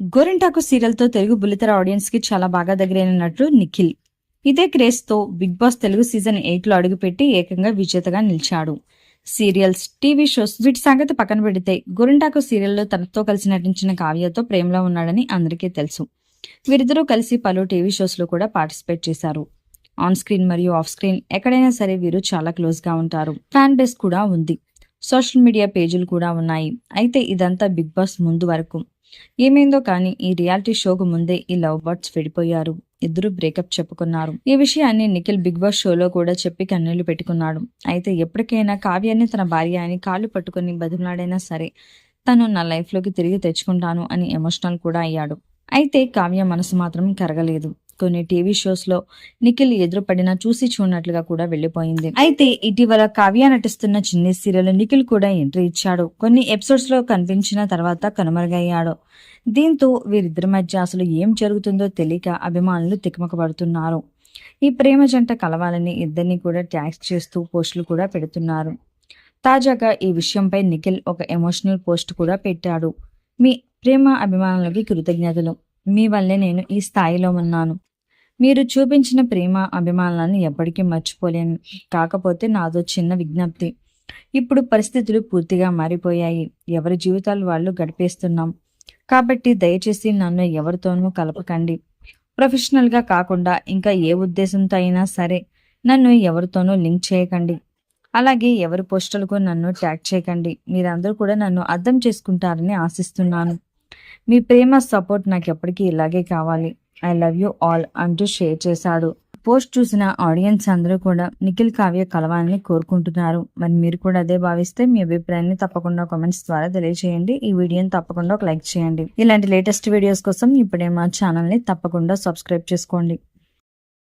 గోరింటాకు సీరియల్తో తెలుగు బుల్లితెర ఆడియన్స్కి చాలా బాగా దగ్గరైన నటుడు నిఖిల్. ఇదే క్రేజ్తో బిగ్ బాస్ తెలుగు సీజన్ ఎయిట్లో అడుగుపెట్టి ఏకంగా విజేతగా నిలిచాడు. సీరియల్స్ టీవీ షోస్ వీటి సంగతి పక్కన పెడితే గోరింటాకు సీరియల్లో తనతో కలిసి నటించిన కావ్యతో ప్రేమలో ఉన్నాడని అందరికీ తెలుసు. వీరిద్దరూ కలిసి పలు టీవీ షోస్లో కూడా పార్టిసిపేట్ చేశారు. ఆన్ స్క్రీన్ మరియు ఆఫ్ స్క్రీన్ ఎక్కడైనా సరే వీరు చాలా క్లోజ్గా ఉంటారు. ఫ్యాన్ బేస్ కూడా ఉంది. సోషల్ మీడియా పేజీలు కూడా ఉన్నాయి. అయితే ఇదంతా బిగ్ బాస్ ముందు వరకు. ఏమైందో కానీ ఈ రియాలిటీ షోకు ముందే ఈ లవ్ బర్డ్స్ విడిపోయారు. ఇద్దరు బ్రేకప్ చెప్పుకున్నారు. ఈ విషయాన్ని నిఖిల్ బిగ్ బాస్ షోలో కూడా చెప్పి కన్నీళ్ళు పెట్టుకున్నాడు. అయితే ఎప్పటికైనా కావ్యాన్ని తన భార్య అని కాళ్ళు పట్టుకుని బతిమలాడైనా సరే తను నా లైఫ్లోకి తిరిగి తెచ్చుకుంటాను అని ఎమోషనల్ కూడా అయ్యాడు. అయితే కావ్య మనసు మాత్రం కరగలేదు. కొన్ని టీవీ షోస్లో నిఖిల్ ఎదురుపడినా చూసి చూడనట్లుగా కూడా వెళ్ళిపోయింది అయితే ఇటీవల కావ్య నటిస్తున్న చిన్ని సీరియల్ నిఖిల్ కూడా ఎంట్రీ ఇచ్చాడు. కొన్ని ఎపిసోడ్స్లో కనిపించిన తర్వాత కనుమరుగయ్యాడు. దీంతో వీరిద్దరి మధ్య అసలు ఏం జరుగుతుందో తెలియక అభిమానులు తికమకపడుతున్నారు. ఈ ప్రేమ జంట కలవాలని ఇద్దరిని కూడా ట్యాక్స్ చేస్తూ పోస్టులు కూడా పెడుతున్నారు. తాజాగా ఈ విషయంపై నిఖిల్ ఒక ఎమోషనల్ పోస్ట్ కూడా పెట్టాడు. మీ ప్రేమ అభిమానులకి కృతజ్ఞతలు. మీ వల్లే నేను ఈ స్థాయిలో ఉన్నాను. మీరు చూపించిన ప్రేమ అభిమానాలను ఎప్పటికీ మర్చిపోలేను. కాకపోతే నాదో చిన్న విజ్ఞప్తి. ఇప్పుడు పరిస్థితులు పూర్తిగా మారిపోయాయి. ఎవరి జీవితాలు వాళ్ళు గడిపేస్తున్నాం. కాబట్టి దయచేసి నన్ను ఎవరితోనూ కలపకండి. ప్రొఫెషనల్గా కాకుండా ఇంకా ఏ ఉద్దేశంతో అయినా సరే నన్ను ఎవరితోనూ లింక్ చేయకండి. అలాగే ఎవరి పోస్టులకు నన్ను ట్యాగ్ చేయకండి. మీరందరూ కూడా నన్ను అర్థం చేసుకుంటారని ఆశిస్తున్నాను. మీ ప్రేమ సపోర్ట్ నాకు ఎప్పటికీ ఇలాగే కావాలి. ఐ లవ్ యూ ఆల్ అంటూ షేర్ చేశాడు. పోస్ట్ చూసిన ఆడియన్స్ అందరూ కూడా నిఖిల్ కావ్య కలవాలని కోరుకుంటున్నారు. మరి మీరు కూడా అదే భావిస్తే మీ అభిప్రాయాన్ని తప్పకుండా కామెంట్స్ ద్వారా తెలియజేయండి ఈ వీడియోని తప్పకుండా ఒక లైక్ చేయండి. ఇలాంటి లేటెస్ట్ వీడియోస్ కోసం ఇప్పుడే మా ఛానల్ని తప్పకుండా సబ్స్క్రైబ్ చేసుకోండి.